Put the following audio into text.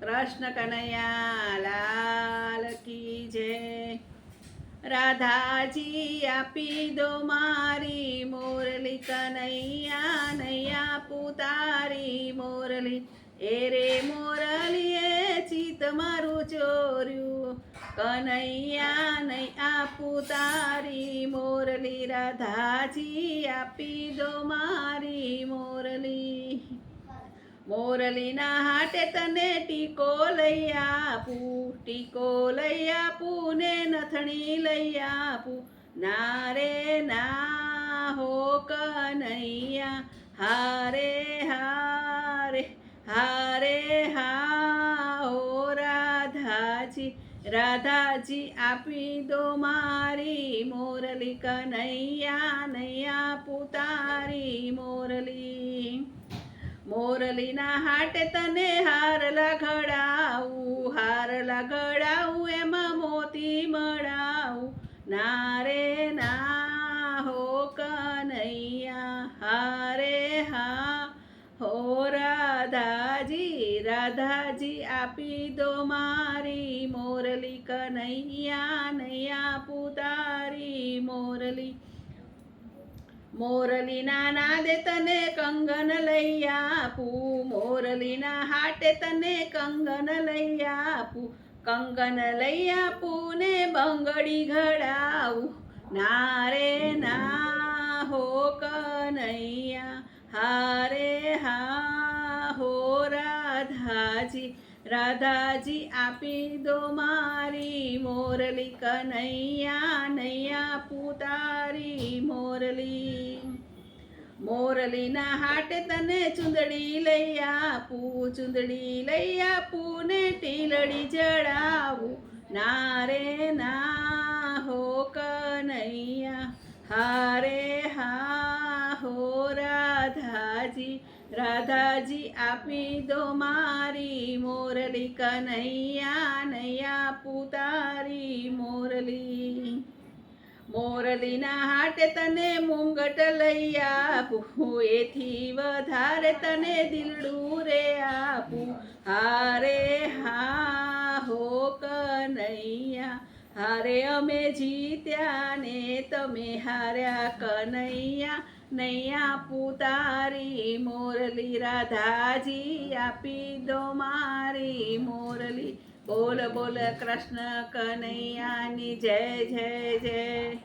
કૃષ્ણ કનૈયા, લાલ કી જય. રાધાજી આપી દો મારી મોરલી કનૈયા, નૈયા પુતારી મોરલી. એ રે મોરલી એ ચિત મારું ચોર્યું. કનૈયા, નૈયા પુતારી મોરલી. રાધાજી આપી દો મારી મોરલી. મોરલીના હાટે તને ટીકો લઈ આપું, ટીકો લઈ આપું, ને નથણી લઈ આપું. ના રે, ના હો, કનૈયા હારે હારે હારે હા હો રાધાજી રાધાજી આપી દો મારી મોરલી કનૈયા, નૈયા પુતારી મોરલીના હાટે તને હાર ઘડાવું હાર ઘડાવું એમાં મોતી મળાવું. ના રે ના, હો કનૈયા હારે હા. હો રાધાજી રાધાજી આપી દો મારી મોરલી કનૈયા, નૈયા પુતારી મોરલી. મોરલીના નાદે તને કંગન લઈ આપું. મોરલીના હાટે તને કંગન લઈ આપું. કંગન લઈ આપું ને બંગડી ઘડાવું. ના રે ના હો કનૈયા, હારે હા હો રાધાજી. રાધાજી આપી દો મારી મોરલી કનૈયા, નૈયા મોરલી મોરલીના હાટે તને ચુંદડી લઈ આપું ચુંદડી લઈ આપું ટીલડી જડાવું ના રે ના હો કનૈયા હારે હા હો રાધાજી રાધાજી આપી દો મારી મોરલી કનૈયા નૈયા પુતારી મોરલી મોરલીના હાટે તને મુંગટ લઈ આપું. એથી વધારે તને દિલડું રે આપું. હારે હા હો કનૈયા. હારે અમે જીત્યા ને તમે હાર્યા કનૈયા. નૈયા પુતારી મોરલી રાધાજી આપી દો મારી મોરલી. બોલ બોલ કૃષ્ણ કનૈયાની જય જય જય.